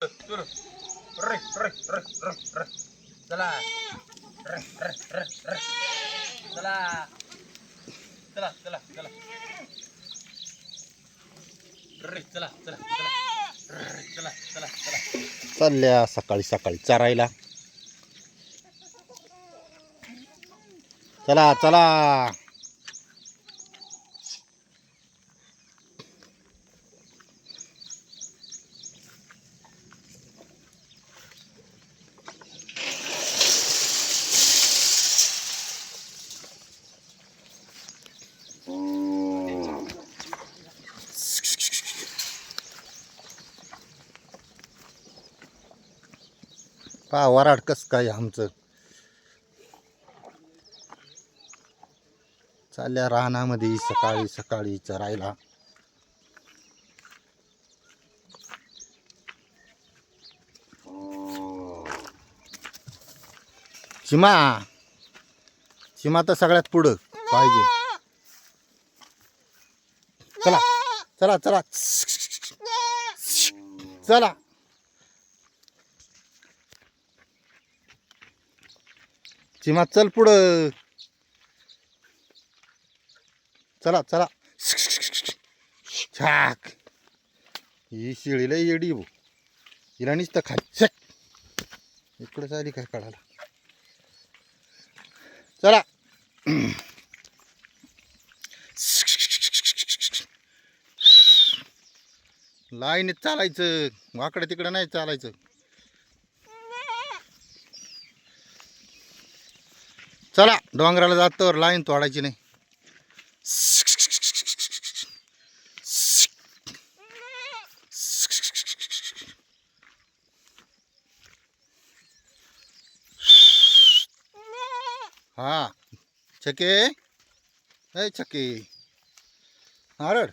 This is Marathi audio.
चला चला चला चला चला चालल्या सकाळी सकाळी चरायला. चला चला. पहा वराड कस काय आमचं? चालल्या रानामध्ये सकाळी सकाळी चरायला. चिमा! चिमा तर सगळ्यात पुढं पाहिजे. चला चला चला. चला. चिमा चल पुढं. चला चला. छाक ही शिळीला येडी भो हिला नुसतं खा छक इकडं चाली काय काढायला. चला. लाईनीत चालायचं वाकडं तिकडं नाही चालायचं. चला डोंगराला जातो लाईन तोडायची नाही. हा छके. छके. नारळ.